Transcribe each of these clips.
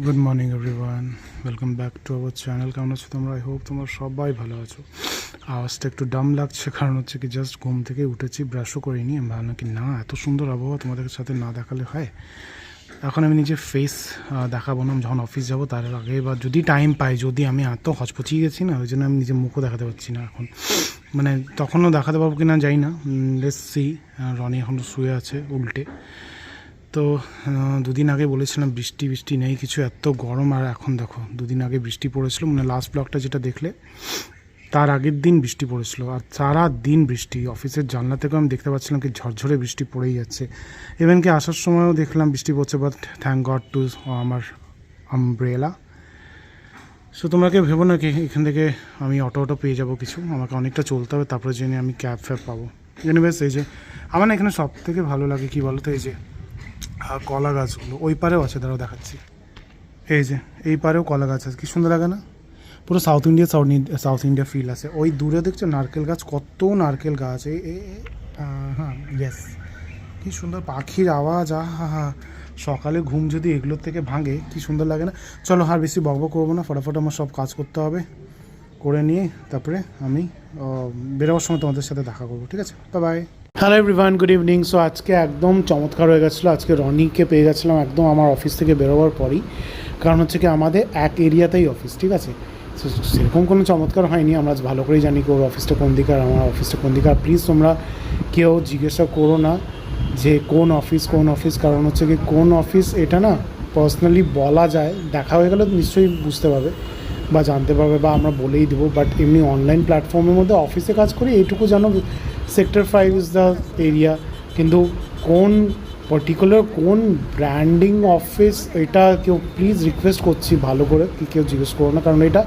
Good morning everyone welcome back to our channel কেমন আছো তোমরা? আই হোপ তোমরা সবাই ভালো আছো। আওয়াজটা একটু ডাম লাগছে, কারণ হচ্ছে কি জাস্ট ঘুম থেকে উঠেছি ব্রাশও করিনি। আমি ভাবলাম কি, না, এত সুন্দর আবহাওয়া তোমাদের সাথে না দেখালে হয়? এখন আমি নিজের ফেস দেখাবো না। যখন অফিস যাব, তার আগে বা যদি টাইম পাই, যদি আমি এত হচপচিয়ে গেছি না, ওই জন্য আমি নিজের মুখও দেখাতে পারছি না এখন। মানে তখনও দেখাতে পারব কি না। যাই না লেস সি রনি এখন শুয়ে আছে, উল্টে। তো দুদিন আগে বলেছিলাম বৃষ্টি বৃষ্টি নেই, কিছু এত গরম, আর এখন দেখো, দুদিন আগে বৃষ্টি পড়েছিল মানে লাস্ট ব্লকটা যেটা দেখলে, তার আগের দিন বৃষ্টি পড়েছিল, আর সারা দিন বৃষ্টি। অফিসের জানলা থেকেও আমি দেখতে পাচ্ছিলাম কি ঝরঝরে বৃষ্টি পড়েই যাচ্ছে। ইভেন কি আসার সময়ও দেখলাম বৃষ্টি পড়ছে বাট থ্যাংক গড টু আমার আমব্রেলা সো তোমাকে ভেবো না কি, এখান থেকে আমি অটো অটো পেয়ে যাব কিছু, আমাকে অনেকটা চলতে হবে, তারপরে জেনে আমি ক্যাব ফ্যাব পাবো। এনিওয়েজ এই যে, আমার না এখানে সব থেকে ভালো লাগে কি বলো তো এই যে কলা গাছগুলো, ওই পারেও আছে, দাঁড়াও দেখাচ্ছি। এই যে, এই পারেও কলা গাছ আছে, কি সুন্দর লাগে না? পুরো South India South South India feel আছে। ওই দূরে দেখছ নারকেল গাছ, কত নারকেল গাছ এই হ্যাঁ ইয়েস কি সুন্দর পাখির আওয়াজ, আহা, হা। সকালে ঘুম যদি এগুলোর থেকে ভাঙে, কি সুন্দর লাগে না? চলো আর বেশি বকবক করব না, ফটাফট আমার সব কাজ করতে হবে, করে নিয়ে তারপরে আমি বেরোবার সময় তোমাদের সাথে দেখা করব, ঠিক আছে? Bye hello everyone good evening so আজকে একদম চমৎকার হয়ে গেছিল। আজকে রনিকে পেয়ে গেছিলাম একদম আমার অফিস থেকে বেরোবার পরই। কারণ হচ্ছে কি, আমাদের এক এরিয়াতেই অফিস ঠিক আছে? সেরকম কোনো চমৎকার হয়নি। আমরা ভালো করেই জানি ওর অফিসটা কোন দিকে আর আমার অফিসটা কোন দিকে। আর প্লিজ তোমরা কেউ জিজ্ঞাসা করো না যে কোন অফিস কোন অফিস কারণ হচ্ছে কি, কোন অফিস এটা না পার্সোনালি বলা যায়। দেখা হয়ে গেলে নিশ্চয়ই বুঝতে পারবে বা জানতে পারবে বা আমরা বলেই দেবো। বাট এমনি অনলাইন প্ল্যাটফর্মের মধ্যে অফিসে কাজ করি, এইটুকু জানো sector five is the area কিন্তু কোন পার্টিকুলার কোন ব্র্যান্ডিং অফিস এটা কেউ প্লিজ রিকোয়েস্ট করছি ভালো করে কি কেউ জিজ্ঞেস করো না কারণ এটা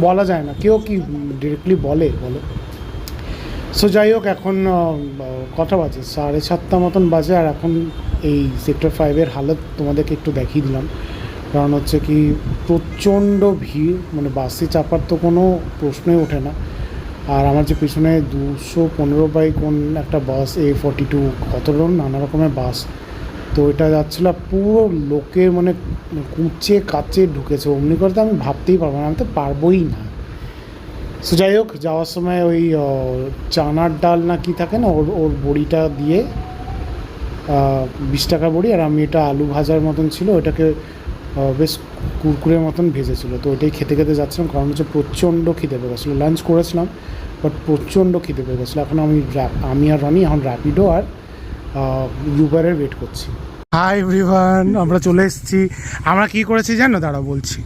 বলা যায় না কেউ কি ডিরেক্টলি বলে বলো সো যাই হোক এখন কটা বাজে সাড়ে সাতটা মতন বাজে আর এখন এই সেক্টর ফাইভের হালত তোমাদেরকে একটু দেখিয়ে দিলাম কারণ হচ্ছে কি প্রচণ্ড ভিড় মানে বাসে চাপার তো কোনো প্রশ্নই ওঠে না আর আমার যে পিছনে দুশো পনেরো বাই কোন একটা বাস এ ফর্টি টু কত রকম নানা রকমের বাস। তো এটা যাচ্ছিল পুরো লোকে মানে কুচে কাচে ঢুকেছে। অমনি করে তো আমি ভাবতেই পারব না, আমি তো পারবোই না। সো যাই হোক, যাওয়ার সময় ওই চানার ডাল না কি থাকে না, ওর ওর বড়িটা দিয়ে বিশ টাকা বড়ি, আর আমি এটা আলু ভাজার মতন ছিল, ওটাকে বেশ কুরকুরের মতন ভেজেছিল। তো ওইটাই খেতে খেতে যাচ্ছিলাম, কারণ হচ্ছে প্রচণ্ড খিদে পেয়ে গেছিল। লাঞ্চ করেছিলাম বাট প্রচণ্ড খিদে পেয়ে গেছিল। এখন আমি আমি আর রনি, এখন র্যাপিডো আর ইউবারের ওয়েট করছি। হাই এভরিওয়ান আমরা চলে এসেছি। আমরা কি করেছি জানো? দাঁড়া বলছি।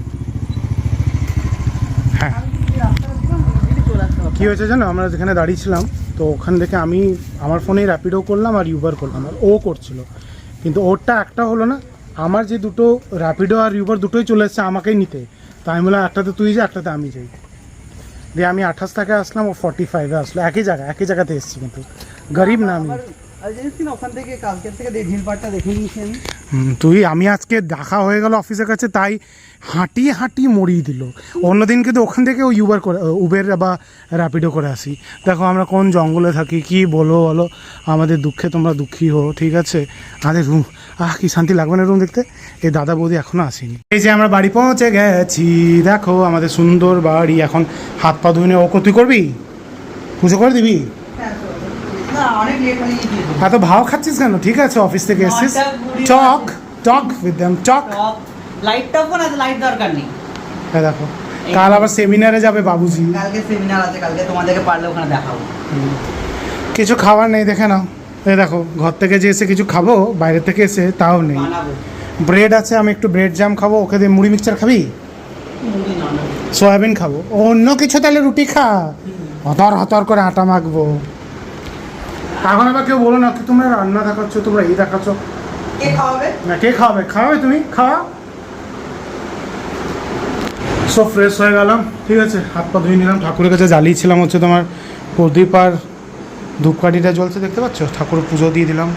হ্যাঁ। কী হয়েছে জানো? আমরা যেখানে দাঁড়িয়েছিলাম, তো ওখান থেকে আমি, আমার ফোনেই র্যাপিডো করলাম আর ইউবার করলাম, আর ও করছিল। কিন্তু ওরটা একটা হলো না আমার যে দুটো র্যাপিডো আর ইউবার দুটোই চলে এসছে আমাকেই নিতে। তো আমি বললাম, একটাতে তুই যা, একটাতে আমি যাই। দিয়ে আমি আঠাশ থেকে আসলাম, ও ফর্টি ফাইভে আসলো। একই জায়গা একই জায়গাতে এসেছি কিন্তু। গরিব না আমি। ওখান থেকে কালকের থেকে নিয়েছি আমি। তুই, আমি আজকে দেখা হয়ে গেল অফিসের কাছে, তাই হাঁটি হাঁটি মরিয়ে দিল। অন্যদিন কিন্তু ওখান থেকে ইউবার করে উবের বা র্যাপিডো করে আসি। দেখো আমরা কোন জঙ্গলে থাকি, কি বলো বলো, আমাদের দুঃখে তোমরা দুঃখী হো ঠিক আছে? আমাদের রুম, আহ, কি শান্তি লাগবে না রুম দেখতে? এই দাদা বৌদি এখনও আসেনি। এই যে আমরা বাড়ি পৌঁছে গেছি, দেখো আমাদের সুন্দর বাড়ি, এখন হাত পা ধুয়ে ও তুই করবি? পুজো করে দিবি না অনেক লেট হয়ে গিয়েছিল এত ভাও খাচ্ছিস কেন? ঠিক আছে অফিস থেকে এসেছিস। টক টক উইথ দেম টক লাইটটা ওপর আছে লাইট দরকার নেই। হ্যাঁ দেখো কাল আবার সেমিনারে যাবে বাবুজি। কালকে সেমিনার আছে কালকে তোমাদেরকে পারলে ওখানে দেখাবো। কিছু খাবার নেই দেখে নাও। এই দেখো ঘর থেকে যে এসে কিছু খাব বাইরে থেকে এসে তাও নেই। ব্রেড আছে আমি একটু ব্রেড জ্যাম খাব ওকে দিয়ে মুড়ি মিক্সচার খাবি? সয়াবিন খাব। অন্য কিছু তাহলে রুটি খা। হতর হতর করে আটা মাখবো। এখন আবার কেউ বলো না কি তোমরা রান্না দেখাচ্ছ তোমরা এই দেখাচ্ছ। কে খাওয়াবে? না কে খাওয়াবে? খাওয়াবে তুমি? খাওয়া। সব ফ্রেশ হয়ে গেলাম ঠিক আছে? হাত পা ধুয়ে নিলাম ঠাকুরের কাছে জ্বালিয়েছিলাম হচ্ছে তোমার প্রদীপ আর ধূপকাঠিটা জ্বলছে দেখতে পাচ্ছ? ঠাকুর পুজো দিয়ে দিলাম।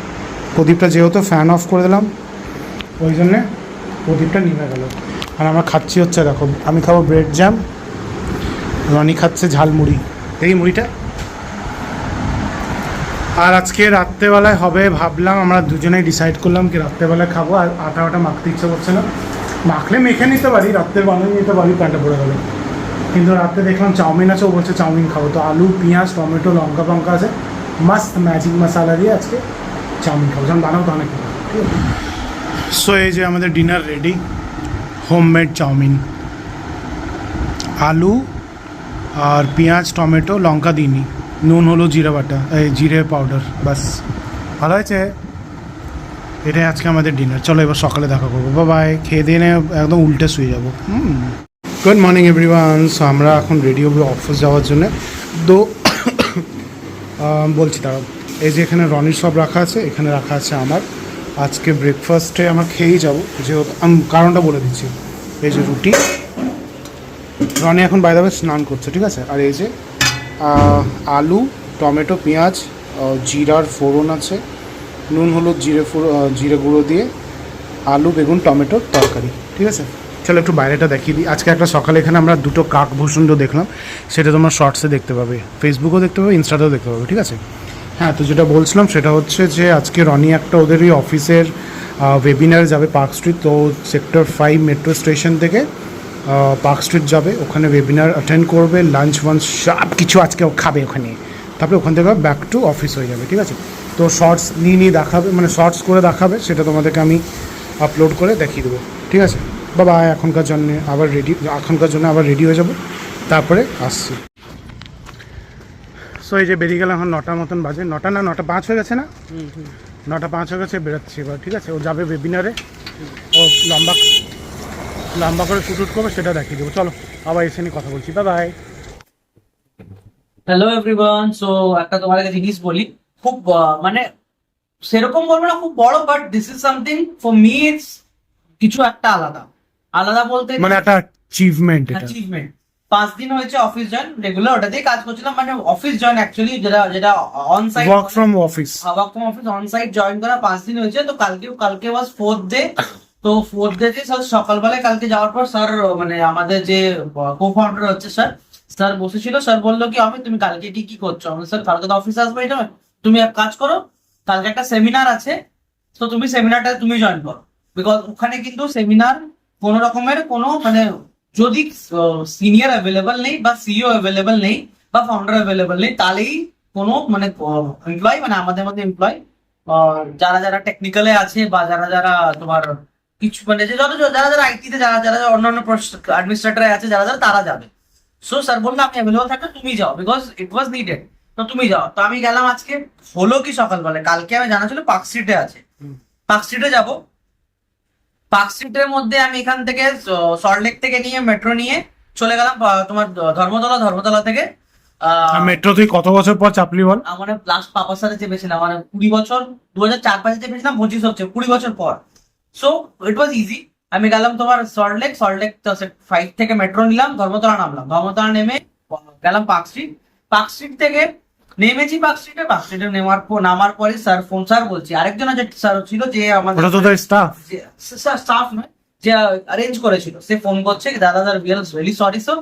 প্রদীপটা যেহেতু ফ্যান অফ করে দিলাম ওই জন্যে প্রদীপটা নিভে গেল। আর আমরা খাচ্ছি হচ্ছে দেখো আমি খাব ব্রেড জ্যাম রনি খাচ্ছে ঝালমুড়ি। এই মুড়িটা আর আজকে রাত্রেবেলায় হবে ভাবলাম আমরা দুজনেই ডিসাইড করলাম কি রাত্রেবেলায় খাব, আর আটা আটা মাখতে ইচ্ছে করছে না। মাখলে মেখে নিতে পারি রাত্রে বানিয়ে নিতে পারি প্যান্টে পড়ে গেলে। কিন্তু রাত্রে দেখলাম চাউমিন আছে, ও বলছে চাউমিন খাব। তো আলু, পেঁয়াজ, টমেটো, লঙ্কা ফঙ্কা আছে। মাস্ত ম্যাজিক মশালা দিয়ে আজকে চাউমিন খাব। যখন বানাবো তো অনেক ঠিক আছে? সো এই যে আমাদের ডিনার রেডি হোমমেড চাউমিন। আলু আর পেঁয়াজ, টমেটো, লঙ্কা দিইনি নুন হলো জিরা বাটা এই জিরে পাউডার বাস ভালো হয়েছে? এটাই আজকে আমাদের ডিনার চলো এবার সকালে দেখা করব। বাবাই খেয়ে দিয়ে একদম উল্টে শুয়ে যাব। গুড মর্নিং এভরিওয়ান সো আমরা এখন রেডি হব অফিস যাওয়ার জন্য আহ, বলছি দাঁড়াও। এই যে এখানে রনির সব রাখা আছে এখানে রাখা আছে আমার। আজকে ব্রেকফাস্টে আমার খেয়েই যাব। যে আমি কারণটা বলে দিচ্ছি। এই যে রুটি। রনি এখন বাইরে স্নান করছে ঠিক আছে? আর এই যে আলু, টমেটো, পেঁয়াজ জিরার ফোড়ন আছে। নুন, হলুদ, জিরে ফোড় জিরে গুঁড়ো দিয়ে আলু, বেগুন টমেটোর তরকারি। ঠিক আছে? চলো একটু বাইরেটা দেখিয়ে দিই। আজকে একটা সকালে এখানে আমরা দুটো কাক ভূষণ্ড দেখলাম। সেটা তোমরা শর্টসে দেখতে পাবে। ফেসবুকেও দেখতে পাবে ইনস্টাতেও দেখতে পাবে, ঠিক আছে? হ্যাঁ তো যেটা বলছিলাম সেটা হচ্ছে যে আজকে রনি একটা ওদেরই অফিসের ওয়েবিনার যাবে পার্ক স্ট্রিট তো সেক্টর ফাইভ মেট্রো স্টেশন থেকে। পার্ক স্ট্রিট যাবে ওখানে ওয়েবিনার অ্যাটেন্ড করবে লাঞ্চ ওয়াঞ্চ সব কিছু আজকে খাবে ওখানে। তারপরে ওখান থেকে ব্যাক টু অফিস হয়ে যাবে ঠিক আছে? তো শর্টস নিয়ে নিয়ে দেখাবে মানে শর্টস করে দেখাবে সেটা তোমাদেরকে আমি আপলোড করে দেখিয়ে দেবো ঠিক আছে? বাবা এখনকার জন্য আবার রেডি এখনকার জন্য আবার রেডি হয়ে যাব তারপরে আসছি। সো এই যে বেরিয়ে গেলাম এখন নটার মতন বাজে নটা না নটা পাঁচ হয়ে গেছে না? নটা পাঁচ হয়ে গেছে বেরোচ্ছি এবার ঠিক আছে? ও যাবে ওয়েবিনারে ও লম্বা লম্বা করে শুট করবে সেটা দেখিয়ে দেবো। চলো আবার এসে নিয়ে কথা বলছি। Bye bye hello everyone so একটা তোমাদেরকে জিনিস বলি। খুব মানে সেরকম বলব না খুব বড় but this is something for me it's কিছু একটা আলাদা। আলাদা বলতে মানে একটা অ্যাচিভমেন্ট এটা। অ্যাচিভমেন্ট পাঁচ দিন হয়েছে অফিস জয়েন রেগুলার ওটাতেই কাজ করছিলাম মানে অফিস জয়েন অ্যাকচুয়ালি যেটা যেটা on site work from office work from office on site join করা পাঁচ দিন হয়েছে তো কালকে কালকে ওয়াজ ফোর্থ ডে তো ফোর্থ ডে স্যার সকালবেলায় কালকে যাওয়ার পর স্যার মানে আমাদের যে কো ফাউন্ডার হচ্ছে স্যার স্যার বসেছিল স্যার বলল কি আমি তুমি কালকে কি কি করছ? আমি স্যার কালকে তো অফিসে আসবে এটা তুমি এক কাজ করো, কালকে একটা সেমিনার আছে, তো তুমি সেমিনারটা তুমি জয়েন করো। বিকজ ওখানে কিন্তু সেমিনার কোনো রকমের কোনো মানে যদি সিনিয়র অ্যাভেলেবল নেই বা সিইও অ্যাভেলেবল নেই বা ফাউন্ডার অ্যাভেলেবল নেই, তাহলেই কোনো মানে এমপ্লয় মানে আমাদের মধ্যে এমপ্লয় যারা যারা টেকনিক্যালে আছে বা যারা যারা তোমার কিছু মানে যে যত যারা যারা আইটিতে যারা যারা অন্যান্য অ্যাডমিনিস্ট্রেটর আছে যারা যারা তারা যাবে। সো স্যার বলল আমি অ্যাভেলেবল থাকলে তুমি যাও বিকজ ইট ওয়াজ নিডেড তো তুমি যাও। তো আমি গেলাম আজকে হলো কি সকালবেলায় কালকে আমি জানা ছিল পার্ক স্ট্রিটে আছে। পার্ক স্ট্রিটে যাব। পার্ক স্ট্রিটের মধ্যে আমি এখান থেকে সল্টলেক থেকে নিয়ে মেট্রো নিয়ে চলে গেলাম তোমার ধর্মতলা ধর্মতলা থেকে। আহ, মেট্রো তুই কত বছর পর চাপলি বল? আমার লাস্ট পাপার সাথে চেপেছিলাম মানে কুড়ি বছর দু হাজার চার পাঁচে চেপেছিলাম পঁচিশ হচ্ছে কুড়ি বছর পর। সো ইট ওয়াজ ইজি আমি গেলাম তোমার Salt Lake Salt Lake five থেকে মেট্রো নিলাম ধর্মতলা নামলাম। ধর্মতলা নেমে গেলাম পার্ক স্ট্রিট পার্ক স্ট্রিট থেকে নেমেছি পার্ক স্ট্রিটে পার্ক স্ট্রিটে নেওয়ার পর নামার পরে স্যার ফোন স্যার বলছি আরেকজন যে স্যার ছিল যে আমাদের স্টাফ স্যার স্টাফ নয় যে অ্যারেঞ্জ করেছিল। সে ফোন করছে দাদা sir real really sorry sir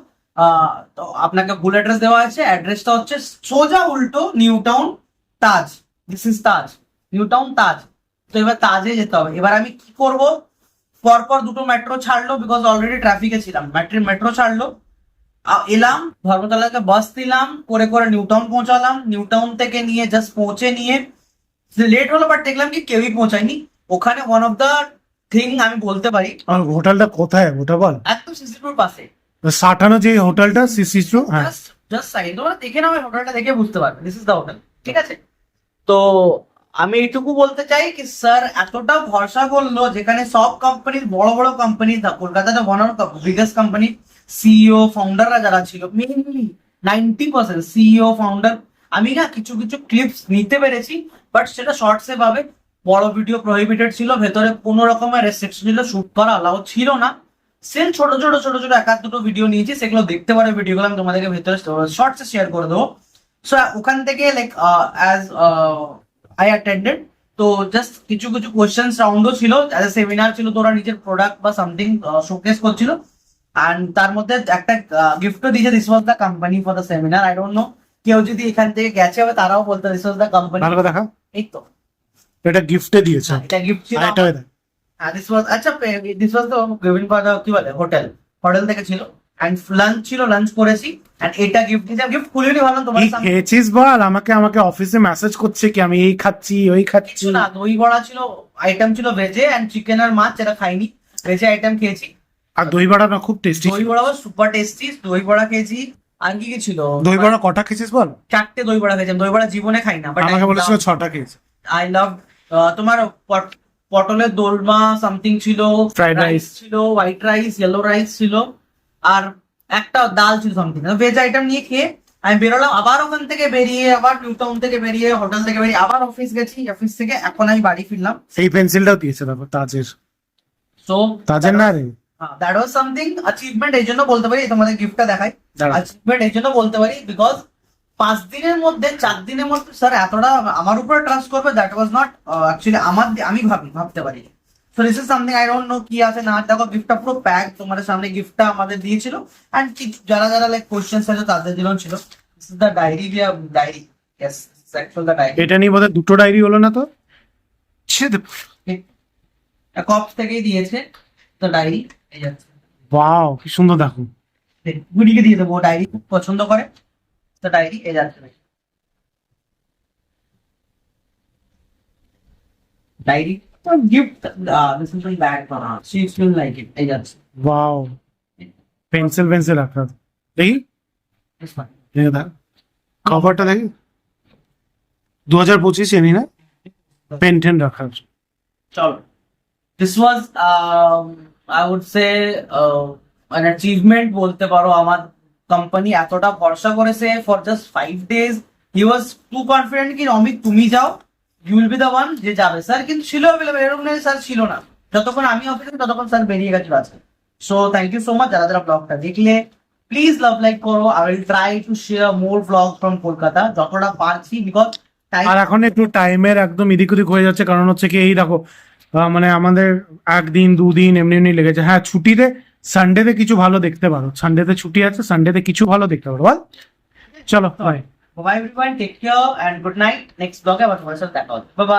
তো আপনাকে ভুল অ্যাড্রেস দেওয়া আছে। অ্যাড্রেসটা হচ্ছে সোজা উল্টো New Town Taj this is Taj New Town Taj তো এবার তাজে যেতে হবে। এবার আমি কি করব? পরপর দুটো মেট্রো ছাড়লো বিকজ অলরেডি ট্রাফিকে ছিলাম। মেট্রো মেট্রো ছাড়লো। এলাম ধর্মতলাকে বাস দিলাম করে করে নিউ টাউন পৌঁছালাম। নিউ টাউন থেকে নিয়ে জাস্ট পৌঁছে নিয়ে লেট হলো বাট দেখলাম কি কেউই পৌঁছায়নি। ওখানে ওয়ান অফ দ্য থিং আমি বলতে পারি। আর হোটেলটা কোথায়? ওটা বল। একদম সিসিপুর পাশে। সাটানো যে হোটেলটা সিসিস্টু হ্যাঁ। জাস্ট জাস্ট সাইড তোমরা দেখে নাও হোটেলটা দেখে বুঝতে পারবে। দিস ইজ দ্য হোটেল ঠিক আছে? তো আমি এইটুকু বলতে চাই কি স্যার এতটা ভরসা করল যেখানে সব কোম্পানির বড় বড় কোম্পানি কলকাতাতে one of biggest company CEO ফাউন্ডাররা যারা ছিল mainly ninety percent CEO founder আমি না কিছু কিছু ক্লিপস নিতে পেরেছি বাট সেটা শর্টসে পাবে। বড় ভিডিও প্রহিবিটেড ছিল, ভেতরে কোনো রকমের রেস্ট্রিকশন ছিল শুট করা অ্যালাউ ছিল না। সেল ছোট ছোট ছোট ছোট, এক, আধ, দুটো ভিডিও নিয়েছি, সেগুলো দেখতে পারে ভিডিওগুলো আমি তোমাদেরকে ভেতরে শর্টসে শেয়ার করে দেবো। সো ওখান থেকে লাইক অ্যাজ আই অ্যাটেন্ডেড তো জাস্ট কিছু কিছু কোয়েশ্চেন্স রাউন্ডও ছিল। অ্যাজ এ সেমিনার ছিল তো ওরা নিজের প্রোডাক্ট বা সামথিং শোকেস করছিল। অ্যান্ড তার মধ্যে একটা গিফটও দিয়েছে this was the company for the seminar I don't know কেউ যদি এখান থেকে গেছে হবে তারাও বলতে দিস ওয়াজ দ্য কোম্পানি দেখা। এই তো। এটা গিফটে দিয়েছে। এটা গিফট ছিল এটা দেখ দিস ওয়াজ আচ্ছা দিস ওয়াজ তো গিভিন ফর কি বলে হোটেল হোটেল থেকে ছিল। এন্ড লাঞ্চ ছিল লাঞ্চ করেছি। এন্ড এটা গিফট দিয়েছি গিফট খুলিনি ভাবলাম তোমার সামনে খেয়েছিস বল? আমাকে আমাকে অফিসে মেসেজ করছে কি আমি এই খাচ্ছি ওই খাচ্ছি। না দই বড়া ছিল আইটেম ছিল ভেজে এন্ড চিকেন আর মাছ যেটা খাইনি। ভেজে আইটেম খেয়েছি। আর দই বড়া না খুব টেস্টি দই বড়া সুপার টেস্টি দই বড়া খেয়েছি। আর কি কি ছিল? দই বড়া কটা খেয়েছিস বল? চারটে দই বড়া খেয়েছি দই বড়া জীবনে খাই না বাট আমাকে বলেছিল ছটা খেয়েছি। আই লাভ তোমার পটলের দোলমা সামথিং ছিল Fried রাইস ছিল হোয়াইট রাইস ইয়েলো রাইস ছিল। আর একটা ডাল ছিল সামথিং ভেজ আইটেম নিয়ে খেয়ে আমি বেরোলাম আবার ওখান থেকে বেরিয়ে আবার নিউ টাউন থেকে বেরিয়ে হোটেল থেকে বেরিয়ে আবার অফিস গেছি। অফিস থেকে এখন আমি বাড়ি ফিরলাম। এই পেন্সিলটাও দিয়েছে তারপর তাজের। সো তাজের না রে? দ্যাট ওয়াজ সামথিং অ্যাচিভমেন্ট এই জন্য বলতে পারি তোমাদের গিফটটা দেখাই। অ্যাচিভমেন্ট এই জন্য বলতে পারি বিকজ পাঁচ দিনের মধ্যে চার দিনের মধ্যে স্যার এতটা আমার উপরে ট্রাস্ট করবে দ্যাট ওয়াজ নট অ্যাকচুয়ালি আমার আমি ভাবি ভাবতে পারি so this is something I don't know কি আছে না দেখো গিফটটা পুরো প্যাক তোমাদের সামনে গিফটটা আমাদের দিয়েছিল। অ্যান্ড যারা যারা লাইক কোশ্চেন্স আছে তাদের জন্য ছিল। This is the diary B diary yes এটা নিয়ে বোধহয় দুটো ডায়েরি হলো না তো? ছেদ। কপ থেকেই দিয়েছে তো ডায়েরি এই যাচ্ছে ওয়াও কি সুন্দর দেখো। গুডিকে দিয়ে দেবো ডায়েরি খুব পছন্দ করে। তো ডায়েরি এ যাচ্ছে diary gift this is my bag she feel like it এই যাচ্ছে ওয়াও পেন্সিল পেন্সিল রাখা। দেখি. দেখে দেখ। কভারটা দেখি। দু হাজার পঁচিশ এনি না পেন টেন রাখার চলো। This was I would say an achievement বলতে পারো আমার কোম্পানি এতটা ভরসা করেছে for just five days he was too confident কি অমিত তুমি যাও। বি ওয়ান যে যাবে। স্যার কিন্তু ছিল এরকম স্যার ছিল না। যতক্ষণ আমি অফিসে ততক্ষণ স্যার বেরিয়ে so thank you so much যারা যারা ব্লগটা দেখলে প্লিজ লাভ লাইক করো। I try to share more blog Kolkata যতটা পারছি বিকজ আর এখন একটু টাইমের একদম এদিক ওদিক হয়ে যাচ্ছে, কারণ হচ্ছে কি, এই দেখো মানে আমাদের একদিন, দুদিন এমনি এমনি লেগেছে। হ্যাঁ ছুটিতে সানডেতে কিছু ভালো দেখতে পারো। সানডেতে ছুটি আছে সানডেতে কিছু ভালো দেখতে পারো। বল। চলো bye Bye bye everyone. Take care and good night. Next vlog I want to myself that all. Bye bye.